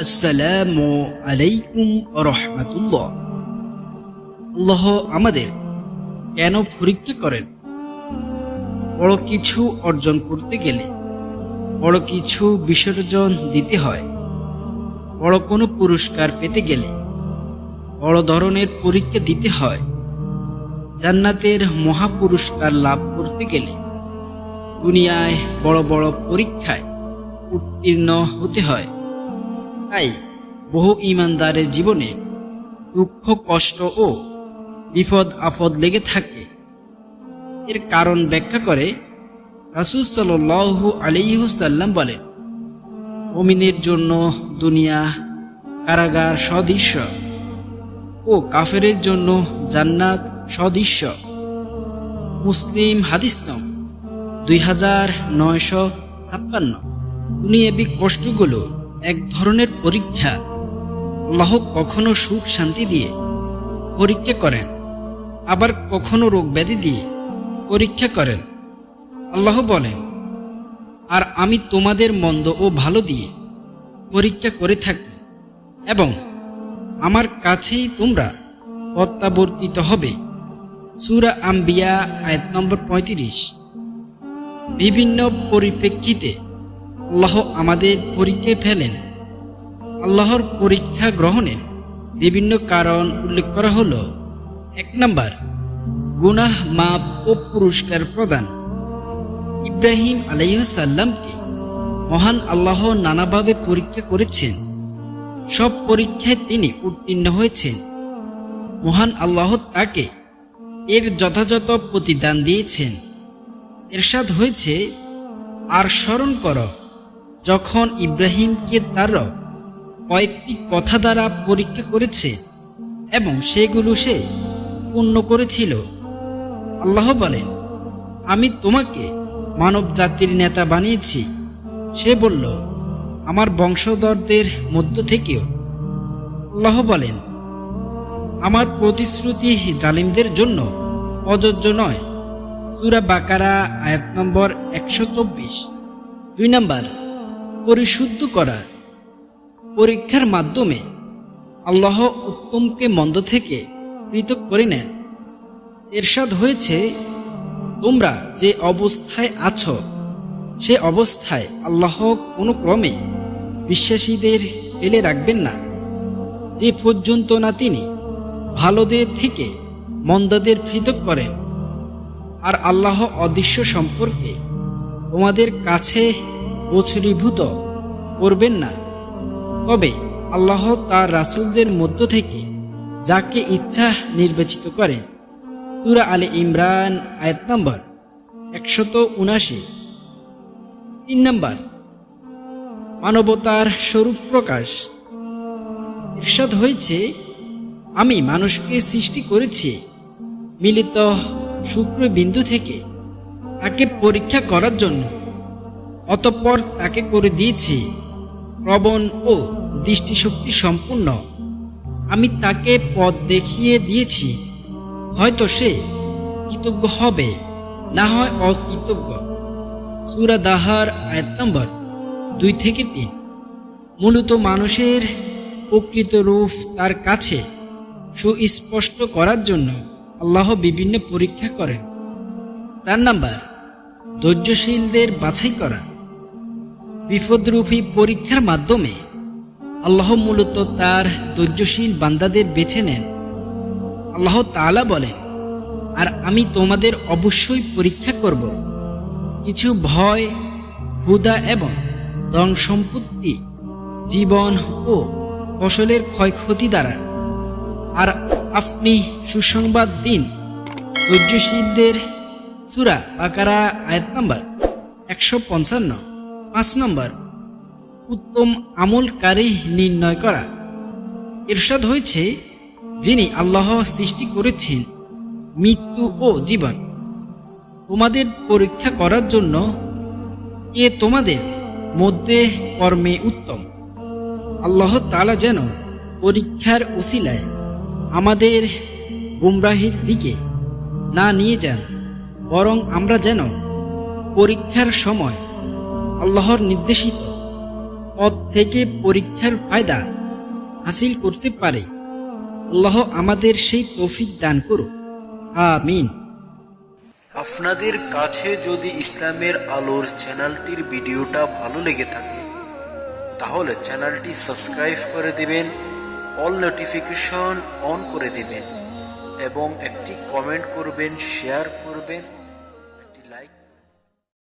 আসসালামু আলাইকুম রহমাতুল্লাহ। আল্লাহ আমাদের কেন পরীক্ষা করেন? বড় কিছু অর্জন করতে গেলে বড় কিছু বিসর্জন দিতে হয়। বড় কোনো পুরস্কার পেতে গেলে বড় ধরনের পরীক্ষা দিতে হয়। জান্নাতের মহাপুরস্কার লাভ করতে গেলে দুনিয়ায় বড় বড় পরীক্ষায় উত্তীর্ণ হতে হয়। তাই বহু ইমানদারের জীবনে দুঃখ, কষ্ট ও বিপদ, আপদ লেগে থাকে। এর কারণ ব্যাখ্যা করে রাসুল সাল্লু আলিহুসাল্লাম বলেন অমিনের জন্য দুনিয়া কারাগার সদৃশ্য ও কাফেরের জন্য জান্নাত সদৃশ্য মুসলিম হাদিস নং দুই হাজার নয়শো ছাপ্পান্ন। দুনিয়াবি কষ্টগুলো এক ধরনের পরীক্ষা। আল্লাহ কখনো সুখ শান্তি দিয়ে পরীক্ষা করেন, আবার কখনো রোগ ব্যাধি দিয়ে পরীক্ষা করেন। আল্লাহ বলেন, আর আমি তোমাদের মন্দ ও ভালো দিয়ে পরীক্ষা করে থাকি এবং আমার কাছেই তোমরা প্রত্যাবর্তিত হবে। সুরা আম্বিয়া, আয়াত নম্বর পঁয়ত্রিশ। বিভিন্ন পরিপ্রেক্ষিতে আল্লাহ আমাদের পরীক্ষায় ফেলেন। আল্লাহর পরীক্ষা গ্রহণের বিভিন্ন কারণ উল্লেখ করা হলো। এক নম্বর, গুনাহ, মাপ ও পুরস্কার প্রদান। ইব্রাহিম আলাইসাল্লামকে মহান আল্লাহ নানাভাবে পরীক্ষা করেছেন। সব পরীক্ষায় তিনি উত্তীর্ণ হয়েছেন। মহান আল্লাহ তাকে এর যথাযথ প্রতিদান দিয়েছেন। এরশাদ হয়েছে, আর স্মরণ কর যখন ইব্রাহিমকে তার কয়েকটি কথা দ্বারা পরীক্ষা করেছে এবং সেগুলো সে পূর্ণ করেছিল, আল্লাহ বলেন, আমি তোমাকে মানব জাতির নেতা বানিয়েছি। সে বলল, আমার বংশধরদের মধ্য থেকেও। আল্লাহ বলেন, আমার প্রতিশ্রুতি জালিমদের জন্য প্রযোজ্য নয়। সুরা বাকারা, আয়াত নম্বর একশো চব্বিশ। দুই নম্বর পরিশুদ্ধ করা। পরীক্ষার মাধ্যমে আল্লাহ উত্তমকে মন্দ থেকে পৃথক করে নেন। এরশাদ হয়েছে, তোমরা যে অবস্থায় আছো, সে অবস্থায় আল্লাহ কোনো ক্রমে বিশ্বাসীদের ফেলে রাখবেন না। যে পর্যন্ত না তিনি ভালোদের থেকে মন্দদের পৃথক করেন। আর আল্লাহ অদৃশ্য সম্পর্কে তোমাদের কাছে প্রচুরীভূত করবেন না। তবে আল্লাহ তার রাসুলদের মধ্য থেকে যাকে ইচ্ছা নির্বাচিত করেন, সুরা আলী ইমরান আয়াত নম্বর একশত উনাশি তিন নম্বর, মানবতার স্বরূপ প্রকাশ। ইরশাদ হয়েছে, আমি মানুষকে সৃষ্টি করেছি, মিলিত শুক্র বিন্দু থেকে, তাকে পরীক্ষা করার জন্য। অতঃপর তাকে করে দিয়েছি। প্রবণ ও দৃষ্টিশক্তি সম্পূর্ণ। আমি তাকে পথ দেখিয়ে দিয়েছি। হয়তো সে কৃতজ্ঞ হবে, না হয় অকৃতজ্ঞ। সুরা দাহার আয়াত নম্বর দুই থেকে তিন। মূলত মানুষের প্রকৃত রূপ তার কাছে সুস্পষ্ট করার জন্য আল্লাহ বিভিন্ন পরীক্ষা করেন। চার নাম্বার, ধৈর্যশীলদের বাছাই করা। বিপদরূপী পরীক্ষার মাধ্যমে আল্লাহ মূলত তার ধৈর্যশীল বান্দাদের বেছে নেন। আল্লাহ তাআলা বলেন, আর আমি তোমাদের অবশ্যই পরীক্ষা করব। কিছু ভয় হুদা এবং ধন সম্পত্তি জীবন ও ফসলের ক্ষয়ক্ষতি দ্বারা। আর আপনি সুসংবাদ দিন। ধৈর্যশীলদের সুরা বাকারা আয়াত নম্বর একশো পঞ্চান্ন। পাঁচ নম্বর, উত্তম আমলকারী নির্ণয় করা। এরশাদ হয়েছে যিনি আল্লাহ সৃষ্টি করেছেন মৃত্যু ও জীবন। তোমাদের পরীক্ষা করার জন্য কে তোমাদের মধ্যে কর্মে উত্তম। আল্লাহ তালা যেন পরীক্ষার উসিলায় আমাদের গুমরাহির দিকে না নিয়ে যান, বরং আমরা যেন পরীক্ষার সময় আল্লাহর নির্দেশিত পথ থেকে পরীক্ষার ফায়দা হাসিল করতে পারে। আল্লাহ আমাদের সেই তৌফিক দান করুন আমিন। আপনাদের কাছে যদি ইসলামের আলোর চ্যানেলটির ভিডিওটা ভালো লেগে থাকে, তাহলে চ্যানেলটি সাবস্ক্রাইব করে দিবেন, অল নোটিফিকেশন অন করে দিবেন, এবং একটি কমেন্ট করবেন, শেয়ার করবেন।